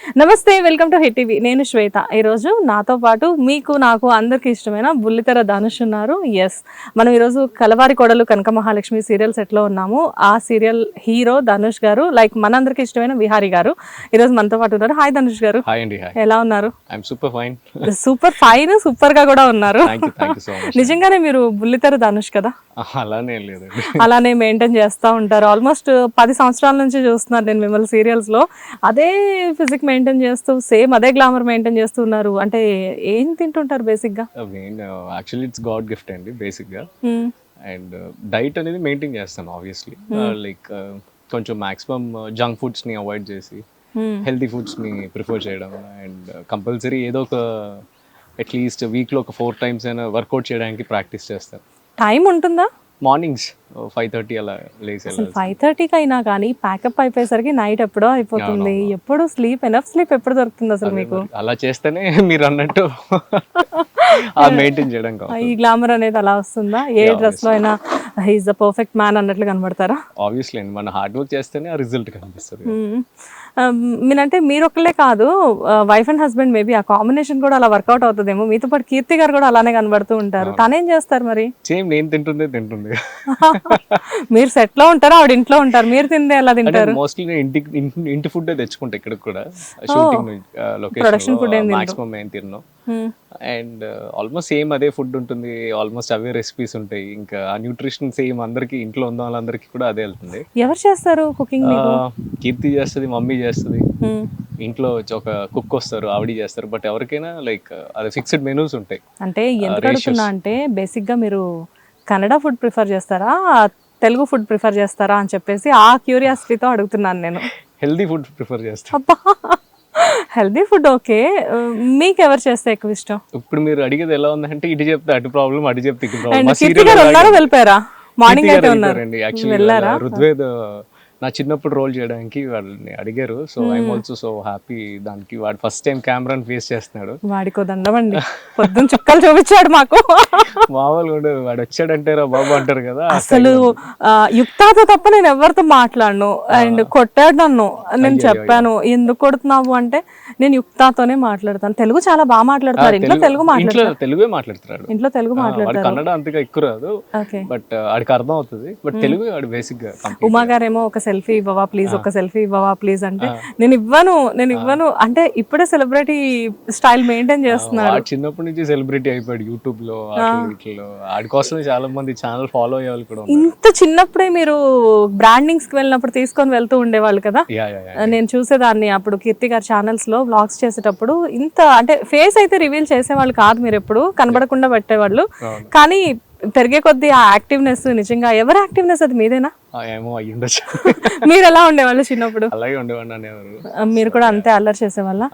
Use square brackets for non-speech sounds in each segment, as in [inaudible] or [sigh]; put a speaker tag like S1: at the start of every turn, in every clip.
S1: నమస్తే welcome to hit TV. నేను శ్వేత. ఈరోజు నాతో పాటు మీకు నాకు అందరికి ఇష్టమైన బుల్లితెర ధనుష్ ఉన్నారు. ఎస్ మనం ఈరోజు కలవారి కొడలు కనక మహాలక్ష్మి సీరియల్ సెట్లో ఉన్నాము. ఆ సీరియల్ హీరో ధనుష్ గారు లైక్ మనందరికి ఇష్టమైన విహారీ గారు. ఈరోజు మనతో పాటు ఉన్నారు. హాయ్ ధనుష్ గారు. ఎలా ఉన్నారు?
S2: సూపర్ ఫైన్
S1: సూపర్ ఫైన్ సూపర్గా కూడా ఉన్నారు. నిజంగానే మీరు బుల్లితెర ధనుష్ కదా?
S2: అలానే
S1: అలానే మెయింటైన్ చేస్తూ ఉంటారు. ఆల్మోస్ట్ పది సంవత్సరాల నుంచి చూస్తున్నాను నేను మిమ్మల్ని సీరియల్స్లో. అదే ఫిజిక్ మెయింటైన్ చేస్తూ సేమ్ అదే గ్లామర్ మెయింటైన్ చేస్తున్నారు. అంటే ఏం తింటుంటారు
S2: బేసిక్గా యాక్చువల్లీ ఇట్స్ గాడ్ గిఫ్ట్ అండి బేసిక్గా
S1: Hmm.
S2: అండ్ డైట్ అనేది మెయింటైన్ చేస్తాను ఆబ్వియస్లీ లైక్ కొంచెం మాక్సిమం జంక్ ఫుడ్స్ని అవాయిడ్ చేసి
S1: Hmm.
S2: హెల్తీ ఫుడ్స్ని ప్రిఫర్ చేయడం. అండ్ కంపల్సరీ ఏదో ఒక అట్లీస్ట్ వీక్లో ఒక ఫోర్ టైమ్స్ అయినా వర్కౌట్ చేయడానికి ప్రాక్టీస్ చేస్తాను.
S1: టైం ఉంటుందా?
S2: మార్నింగ్స్ ఫైవ్ థర్టీ అలా వెళ్ళాలి
S1: ఫైవ్ థర్టీకి అయినా కానీ ప్యాకప్ అయిపోయేసరికి నైట్ ఎప్పుడో అయిపోతుంది. ఎప్పుడు స్లీప్ ఎనఫ్ స్లీప్ ఎప్పుడు దొరుకుతుంది అసలు మీకు?
S2: అలా చేస్తేనే [laughs] మీరు అన్నట్టు మెయింటైన్ చేయడం
S1: ఈ గ్లామర్ అనేది అలా వస్తుందా? ఏ డ్రెస్లో అయినా హీఈస్ ద పర్ఫెక్ట్ మ్యాన్ అన్నట్లు కనబడతారా?
S2: ఆబ్వియస్లీ మన హార్డ్ వర్క్ చేస్తేనే ఆ రిజల్ట్ కనిపిస్తుంది
S1: మీరంటే మీరు ఒక్కలే కాదు వైఫ్ అండ్ హస్బెండ్ మేబీ ఆ కాంబినేషన్ కూడా అలా వర్కౌట్ అవుతుందేమో. మీతో పాటు కీర్తి గారు కూడా అలానే కనబడుతూ ఉంటారు. తనేం చేస్తారు మరి?
S2: సేమ్ నేను తింటుందే తింటుంది [laughs]
S1: మీరు సెట్లో ఉంటారు? ఆవిడ ఇంట్లో ఉంటారు. మీరు తిందే ఎలా తింటారు?
S2: మోస్ట్లీ నేను ఇంటి- ఇంటి ఫుడ్ తెచ్చుకుంటా ఇక్కడ కూడా. షూటింగ్
S1: Production food ఏం
S2: లొకేషన్ తిన్నాను
S1: మ్మ్.
S2: అండ్ ఆల్మోస్ట్ సేమ్ అదే ఫుడ్ ఉంటుంది. ఆల్మోస్ట్ అవే రెసిపీస్ ఉంటాయి. ఇంకా ఆ న్యూట్రిషన్ సేమ్ అందరికి ఇంట్లో ఉన్న వాళ్ళందరికీ కూడా అదే వెళ్తుంది.
S1: ఎవరు చేస్తారు కుకింగ్
S2: కీర్తి చేస్తుంది మమ్మీ చేస్తుంది.
S1: మ్మ్.
S2: ఇంట్లో ఒక కుక్ వస్తారు ఆవిడ చేస్తారు. బట్ ఎవరికైనా లైక్ అది ఫిక్స్డ్ మెనూస్ ఉంటాయి.
S1: అంటే ఎందుకు అడుగుతున్నా అంటే బేసిక్గా మీరు కన్నడ ఫుడ్ ప్రిఫర్ చేస్తారా? తెలుగు ఫుడ్ ప్రిఫర్ చేస్తారా అని చెప్పేసి ఆ క్యూరియాసిటీతో అడుగుతున్నాను నేను.
S2: హెల్దీ ఫుడ్ ప్రిఫర్ చేస్తాను
S1: హెల్దీ ఫుడ్ ఓకే. మీకు ఎవరు చేస్తే ఎక్కువ ఇష్టం?
S2: ఇప్పుడు మీరు అడిగేది ఎలా ఉందంటే ఇటు చెప్తే అటు ప్రాబ్లం అటు చెప్తే ఇటు ప్రాబ్లం
S1: వెళ్ళిపోయారా? మార్నింగ్ అయితే ఉన్నారు.
S2: యాక్చువల్లీ
S1: వెళ్ళారా?
S2: రుద్వేద్ నా చిన్నప్పుడు రోల్ చేయడానికి వాళ్ళని అడిగారు. So I'm also so happy దానికి వాడు ఫస్ట్ టైం కెమెరాని ఫేస్ చేస్తున్నాడు.
S1: వాడికో దండమండి. [laughs] పొద్దున్న చుక్కలు చూపించాడు మాకు.
S2: మామూలుగా ఉండదు. వాడు వచ్చాడంటే రా బాబు అంటారు కదా
S1: అసలు యుక్తాతో తప్ప నేను ఎవరితో మాట్లాడను. అండ్ కొట్టాడు నన్ను. నేను చెప్పాను ఎందుకు కొడుతున్నావు? అంటే నేను యుక్తాతోనే మాట్లాడతాను. తెలుగు చాలా బాగా మాట్లాడతారు. ఇంట్లో తెలుగు మాట్లాడతారు.
S2: తెలుగే మాట్లాడుతున్నాడు.
S1: ఇంట్లో తెలుగు మాట్లాడతారు.
S2: కన్నడ అంతగా ఎక్కువ రాదు. బట్ వాడికి అర్థం అవుతుంది. బట్ తెలుగు వాడు బేసిక్గా.
S1: ఉమా గారేమో ఒక సెల్ఫీ ఇవ్వవా ప్లీజ్ ఒక సెల్ఫీ ఇవ్వవా ప్లీజ్ అంటే నేను ఇవ్వను నేను ఇవ్వను. అంటే ఇప్పుడే సెలబ్రిటీ స్టైల్ మెయింటైన్ చేస్తున్నాడు.
S2: వాడు చిన్నప్పటి నుంచి సెలబ్రిటీ అయిపోయాడు యూట్యూబ్లో వాడి కోసమే చాలా మంది ఛానల్ ఫాలో అయ్యే వాళ్ళు కూడా
S1: ఇంత చిన్నప్పుడే మీరు బ్రాండింగ్స్కి వెళ్ళినప్పుడు తీసుకొని వెళ్తూ ఉండేవాళ్ళు కదా? నేను చూసేదాన్ని అప్పుడు కీర్తి గారి ఛానల్స్లో వ్లాగ్స్ చేసేటప్పుడు. ఇంత అంటే ఫేస్ అయితే రివీల్ చేసేవాళ్ళు కాదు మీరు ఎప్పుడు కనబడకుండా పెట్టేవాళ్ళు. కానీ పెరిగే కొద్దీ ఆ యాక్టివ్నెస్ నిజంగా ఎవరి యాక్టివ్నెస్ అది మీదేనా?
S2: ఏమో అయ్యి ఉండొచ్చు.
S1: మీరు ఎలా ఉండేవాళ్ళు చిన్నప్పుడు?
S2: అలాగే ఉండేవాడిని
S1: మీరు కూడా అంతే అల్లరి చేసేవాళ్ళ.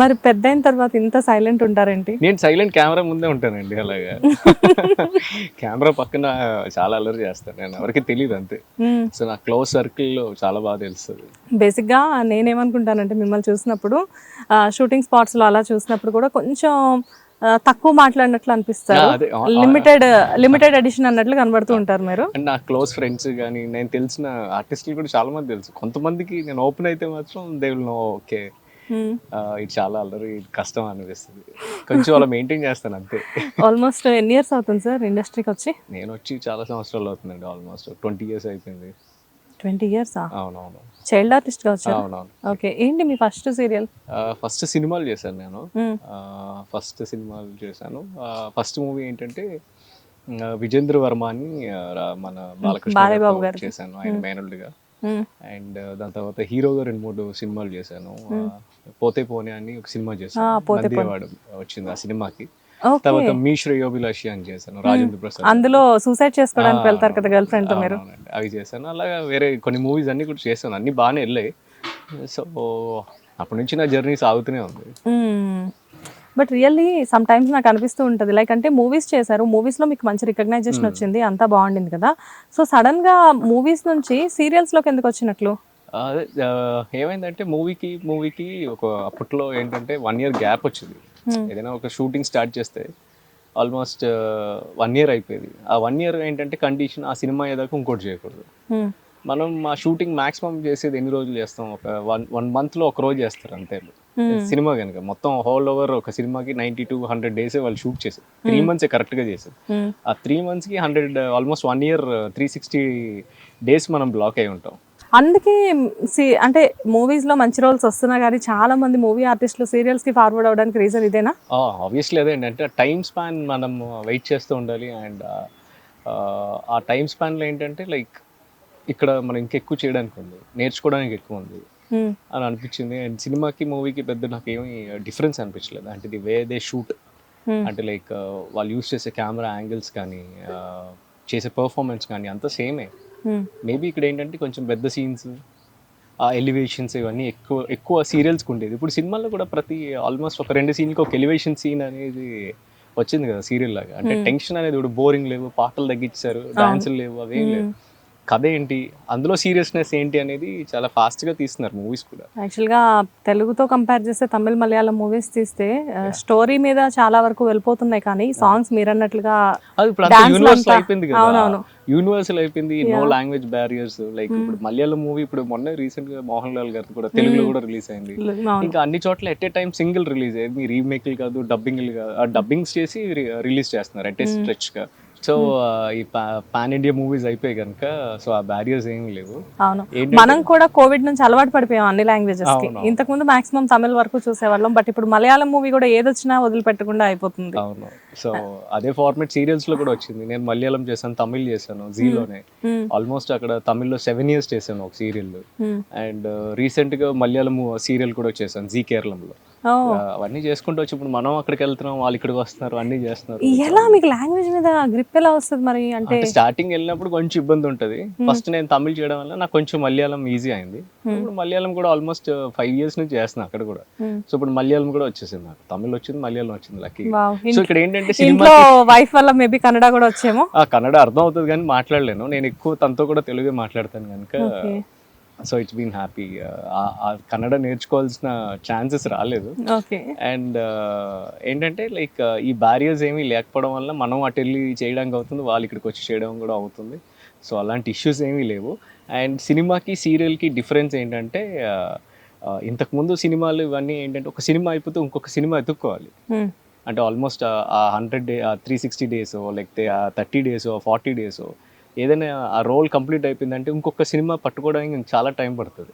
S1: మరి పెద్ద అయిన తర్వాత ఇంత సైలెంట్ ఉంటారేంటి?
S2: నేను సైలెంట్ కెమెరా ముందే ఉంటానండి అలాగా. కెమెరా పక్కన చాలా అల్లరి చేస్తాను నేను ఎవరికి తెలియదు అంతే. సో నా క్లోజ్ సర్కిల్లో చాలా బాగా తెలుస్తుంది.
S1: బేసిక్గా నేనేమనుకుంటానంటే మిమ్మల్ని చూసినప్పుడు షూటింగ్ స్పాట్స్లో అలా చూసినప్పుడు కూడా కొంచెం తక్కువ మాట్లాడినట్లు అనిపిస్తారు. లిమిటెడ్ లిమిటెడ్ ఎడిషన్ అన్నట్లు కనబడుతూ ఉంటారు మీరు.
S2: అండ్ నా క్లోజ్ ఫ్రెండ్స్ కానీ నేను తెలిసిన ఆర్టిస్టులు కూడా చాలా మంది తెలుసు. కొంతమందికి నేను ఓపెన్ అయితే మాత్రం దే విల్ నో ఓకే. ఇది చాలా అల్లరి ఇది కష్టం అనిపిస్తుంది. కొంచెం అలా మెయింటైన్ చేస్తాను అంతే.
S1: ఆల్మోస్ట్ ఎన్ని ఇయర్స్ అవుతుంది సార్ ఇండస్ట్రీకి వచ్చి?
S2: నేను వచ్చి చాలా సంవత్సరాలు అవుతుందండి ఆల్మోస్ట్ ట్వంటీ ఇయర్స్ అయిపోయింది.
S1: ట్వంటీ ఇయర్స్
S2: అవునవును.
S1: చైల్డ్ ఆర్టిస్ట్గా
S2: అవునవును.
S1: ఓకే ఏంటి మీ ఫస్ట్ సీరియల్?
S2: ఫస్ట్ సినిమాలు చేశాను నేను. ఫస్ట్ సినిమాలు చేశాను. ఫస్ట్ మూవీ ఏంటంటే విజేంద్ర వర్మ అని మన బాలకృష్ణ
S1: గారిది.
S2: చేశాను ఆయన మేనల్డ్గా. అండ్ దాని తర్వాత హీరోగా రెండు మూడు సినిమాలు చేశాను. పోతే పోనే అని ఒక సినిమా చేశాను. నందివాడు వచ్చింది ఆ సినిమాకి. తర్వాత మీ శ్రేయోభిలాషి అని చేశాను రాజేంద్ర ప్రసాద్.
S1: అందులో సూసైడ్ చేసుకోవడానికి వెళ్తారు కదా గర్ల్ ఫ్రెండ్తో మీరు.
S2: అవి చేశాను. అలాగా వేరే కొన్ని మూవీస్ అన్ని కూడా చేశాను అన్ని బాగానే వెళ్ళాయి. సో అప్పటి నుంచి నా జర్నీ సాగుతూనే ఉంది.
S1: బట్ రియల్లీ సమ్ టైమ్స్ నాకు అనిపిస్తూ ఉంటుంది. లైక్ అంటే మూవీస్ చేశారు మూవీస్లో మీకు మంచి రికగ్నైజేషన్ వచ్చింది అంతా బాగుండింది కదా. సో సడన్గా మూవీస్ నుంచి సీరియల్స్లోకి ఎందుకు వచ్చినట్లు?
S2: ఏమైందంటే మూవీకి మూవీకి ఒక అప్పట్లో ఏంటంటే వన్ ఇయర్ గ్యాప్ వచ్చింది. ఏదైనా ఒక షూటింగ్ స్టార్ట్ చేస్తే ఆల్మోస్ట్ వన్ ఇయర్ అయిపోయేది. ఆ వన్ ఇయర్ ఏంటంటే కండిషన్ ఆ సినిమా ఏదాకా ఇంకోటి చేయకూడదు.
S1: Hmm.
S2: మనం మా షూటింగ్ మాక్సిమం చేసేది ఎన్ని రోజులు చేస్తాం? ఒక వన్ వన్ మంత్లో ఒక రోజు చేస్తారు అంతే. సినిమా కనుక. మొత్తం హోల్ ఓవర్ ఒక సినిమాకి నైంటీ టు హండ్రెడ్ డేస్ వాళ్ళు షూట్ చేశారు త్రీ మంత్స్ కరెక్ట్గా చేశారు ఆ త్రీ మంత్స్కి hundred almost one year three sixty days మనం బ్లాక్ అయి ఉంటాం.
S1: అందుకే సి అంటే మూవీస్లో మంచి రోల్స్ వస్తున్నా కానీ చాలా మంది మూవీ ఆర్టిస్టులు సీరియల్స్కి ఫార్వర్డ్ అవడానికి రీజన్ ఇదేనా?
S2: ఆబ్వియస్లీ అదే ఏంటంటే టైం స్పాన్ మనం వెయిట్ చేస్తూ ఉండాలి. అండ్ ఆ టైం స్పాన్లో ఏంటంటే లైక్ ఇక్కడ మనం ఇంకెక్కువ చేయడానికి ఉంది. నేర్చుకోవడానికి ఎక్కువ ఉంది. అని అనిపించింది. అండ్ సినిమాకి మూవీకి పెద్ద నాకు ఏమీ డిఫరెన్స్ అనిపించలేదు. అంటే ఇది వే దే షూట్. అంటే లైక్ వాళ్ళు యూస్ చేసే కెమెరా యాంగిల్స్ కానీ చేసే పర్ఫార్మెన్స్ కానీ అంతా సేమే. మేబీ ఇక్కడ ఏంటంటే కొంచెం పెద్ద సీన్స్ ఆ ఎలివేషన్స్ ఇవన్నీ ఎక్కువ ఎక్కువ సీరియల్స్కి ఉండేది. ఇప్పుడు సినిమాల్లో కూడా ప్రతి ఆల్మోస్ట్ ఒక రెండు సీన్కి ఒక ఎలివేషన్ సీన్ అనేది వచ్చింది కదా సీరియల్ లాగా. అంటే టెన్షన్ అనేది ఇప్పుడు బోరింగ్ లేవు పాటలు తగ్గించారు డాన్సులు లేవు అవేం లేవు. కథ ఏంటి? అందులో సీరియస్నెస్ ఏంటి అనేది చాలా ఫాస్ట్గా తీస్తున్నారు మూవీస్ కూడా.
S1: యాక్చువల్గా తెలుగుతో కంపేర్ చేస్తే తమిళ మలయాళం మూవీస్ తీస్తే స్టోరీ మీద చాలా వరకు వెళ్ళిపోతున్నాయి కానీ సాంగ్స్ మీరు అన్నట్లుగా
S2: అది ఇప్పుడు అంతా
S1: Dance
S2: యూనివర్సల్ అయిపోయింది కదా.
S1: అవునవును.
S2: యూనివర్సల్ అయిపోయింది నో లాంగ్వేజ్ బ్యారియర్స్ లైక్ ఇప్పుడు మలయాళం మూవీ ఇప్పుడు మొన్న రీసెంట్గా మోహన్ లాల్ గారి కూడా తెలుగులో కూడా రిలీజ్ అయింది. ఇంకా అన్ని చోట్ల at a time single release అయ్యింది రీమేక్లు కాదు డబ్బింగ్లు కాదు డబ్బింగ్స్ చేసి రిలీజ్ చేస్తున్నారు అంటే స్ట్రెచ్గా. సో ఈ పాన్ ఇండియా మూవీస్ అయిపోయి కనుక సో ఆ బ్యారియర్స్ ఏం లేవు.
S1: అవును. మనం కూడా కోవిడ్ నుంచి అలవాటు పడిపోయాం అన్ని
S2: లాంగ్వేజెస్కి.
S1: ఇంతకు ముందు మాక్సిమం తమిళ వరకు చూసేవాళ్ళం బట్ ఇప్పుడు మలయాళం మూవీ కూడా ఏదొచ్చినా వదిలిపెట్టకుండా అయిపోతుంది.
S2: అవును. సో అదే ఫార్మేట్ సీరియల్స్లో కూడా వచ్చింది. నేను మలయాళం చేశాను తమిళ్ చేశాను జీలోనే. ఆల్మోస్ట్ అక్కడ తమిళ్ళో సెవెన్ ఇయర్స్ చేశాను ఒక సీరియల్. అండ్ రీసెంట్గా మలయాళం సీరియల్ కూడా చేశాను జీ కేరళంలో. అవన్నీ చేసుకుంటూ వచ్చి ఇప్పుడు మనం అక్కడికి వెళ్తున్నాం వాళ్ళు ఇక్కడికి వస్తున్నారు అన్నీ చేస్తున్నారు.
S1: ఎలా మీకు లాంగ్వేజ్ మీద గ్రిప్ ఎలా వస్తుంది మరి? అంటే
S2: స్టార్టింగ్ వెళ్ళినప్పుడు కొంచెం ఇబ్బంది ఉంటుంది. ఫస్ట్ నేను తమిళ్ చేయడం వల్ల నాకు కొంచెం మలయాళం ఈజీ అయింది. ఇప్పుడు మలయాళం కూడా ఆల్మోస్ట్ ఫైవ్ ఇయర్స్ నుంచి చేస్తున్నా అక్కడ కూడా.
S1: Hmm.
S2: సో ఇప్పుడు మలయాళం కూడా వచ్చేసింది నాకు. తమిళ్ వచ్చింది మలయాళం వచ్చింది లక్కీ. సో ఇక్కడ ఏంటంటే సినిమా
S1: వైఫ్ వల్ల మేబీ కన్నడ కూడా వచ్చేమో?
S2: ఆ కన్నడ అర్థం అవుతుంది కానీ మాట్లాడలేను. నేను ఎక్కువ తనతో కూడా తెలుగే మాట్లాడతాను కనుక. So it's been happy Kannada నేర్చుకోవాల్సిన ఛాన్సెస్ రాలేదు.
S1: ఓకే
S2: అండ్ ఏంటంటే లైక్ ఈ బ్యారియర్స్ ఏమీ లేకపోవడం వల్ల మనం అటు వెళ్ళి చేయడానికి అవుతుంది వాళ్ళు ఇక్కడికి వచ్చి చేయడం కూడా అవుతుంది. సో అలాంటి ఇష్యూస్ ఏమీ లేవు. అండ్ సినిమాకి సీరియల్కి డిఫరెన్స్ ఏంటంటే uh, uh, ఇంతకుముందు సినిమాలు ఇవన్నీ ఏంటంటే ఒక సినిమా అయిపోతే ఇంకొక సినిమా ఎత్తుక్కోవాలి
S1: Hmm.
S2: అంటే ఆల్మోస్ట్ ఆ hundred day three sixty days లేకపోతే ఆ థర్టీ డేస్ ఫార్టీ డేస్ ఏదైనా ఆ రోల్ కంప్లీట్ అయిపోయిందంటే ఇంకొక సినిమా పట్టుకోవడానికి చాలా టైం పడుతుంది.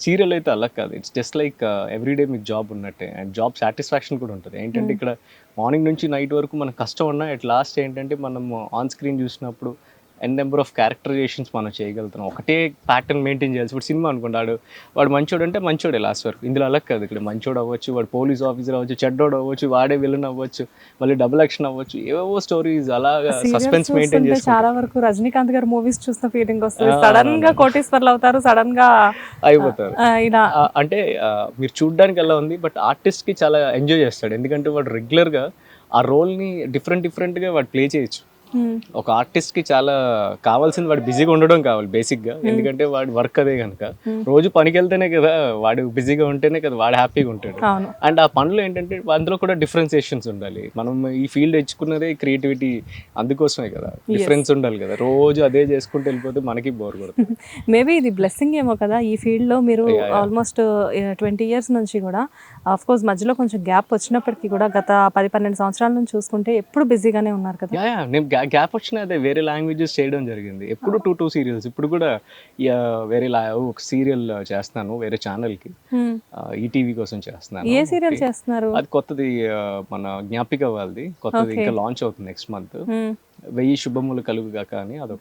S2: సీరియల్ అయితే అలా కాదు. ఇట్స్ జస్ట్ లైక్ ఎవ్రీడే మీకు జాబ్ ఉన్నట్టే. అండ్ జాబ్ సాటిస్ఫాక్షన్ కూడా ఉంటుంది. ఏంటంటే ఇక్కడ మార్నింగ్ నుంచి నైట్ వరకు మనకు కష్టం ఉన్నా అట్ లాస్ట్ ఏంటంటే మనం ఆన్ స్క్రీన్ చూసినప్పుడు ఎన్ నెంబర్ ఆఫ్ క్యారెక్టరైజేషన్స్ మనం చేయగలుగుతున్నాం. ఒకటే ప్యాటర్న్ మెయింటైన్ చేయాల్సి ఇప్పుడు సినిమా అనుకుంటాడు వాడు మంచోడు అంటే మంచోడే లాస్ట్ వరకు. ఇందులో అలా కాదు ఇక్కడ మంచోడు అవ్వచ్చు వాడు పోలీస్ ఆఫీసర్ అవ్వచ్చు చెడ్డోడు అవ్వచ్చు వాడే విలన్ అవ్వచ్చు మళ్ళీ డబుల్ యాక్షన్ అవ్వచ్చు ఏవేవో స్టోరీస్ అలాగా సస్పెన్స్ మెయింటైన్ చేసి
S1: చాలా వరకు రజనీకాంత్ గారు మూవీస్ చూసిన ఫీలింగ్ వస్తుంది. సడన్గా కోటేశ్వర్లు అవుతారు సడన్గా
S2: అయిపోతారు. అంటే మీరు చూడడానికి ఎలా ఉంది బట్ ఆర్టిస్ట్కి చాలా ఎంజాయ్ చేస్తాడు. ఎందుకంటే వాడు రెగ్యులర్గా ఆ రోల్ని డిఫరెంట్ డిఫరెంట్గా వాడు ప్లే చేయొచ్చు. ఒక ఆర్టిస్ట్కి చాలా కావాల్సింది వాడు బిజీగా ఉండడం కావాలి బేసిక్గా. ఎందుకంటే వాడి వర్క్ అదే కనుక. రోజు పనికి వెళ్తేనే కదా వాడు బిజీగా ఉంటేనే కదా వాడు హ్యాపీగా ఉంటాడు.
S1: అవును.
S2: అండ్ ఆ పనులు ఏంటంటే అందులో కూడా డిఫరెన్సియేషన్స్ ఉండాలి. మనం ఈ ఫీల్డ్ ఎంచుకున్నదే క్రియేటివిటీ అందుకోసమే కదా. డిఫరెన్స్ ఉండాలి కదా. రోజు అదే చేసుకుంటూ వెళ్ళిపోతే మనకి బోర్ కొడుతుంది. [laughs]
S1: మేబీ ఇది బ్లెస్సింగ్ ఏమో కదా. ఈ ఫీల్డ్లో మీరు ఆల్మోస్ట్ ట్వంటీ ఇయర్స్ నుంచి కూడా ఆఫ్ కోర్స్ మధ్యలో కొంచెం గ్యాప్ వచ్చినప్పటికీ కూడా గత పది పన్నెండు సంవత్సరాల నుంచి చూసుకుంటే ఎప్పుడు బిజీగానే ఉన్నారు కదా.
S2: నేను గ్యాప్ వచ్చిన అదే వేరే లాంగ్వేజెస్ చేయడం జరిగింది. ఎప్పుడు టూ టూ సీరియల్స్ ఇప్పుడు కూడా వేరే లా ఒక సీరియల్ చేస్తున్నాను వేరే ఛానల్కి. ఈటీవీ కోసం చేస్తున్నాను.
S1: ఏ సీరియల్ చేస్తున్నారు?
S2: అది కొత్తది మన జ్ఞాపిక వాళ్ళది. కొత్తది ఇంకా లాంచ్ అవుతుంది నెక్స్ట్ మంత్. వెయ్యి శుభములు కలుగుగాక అని అదొక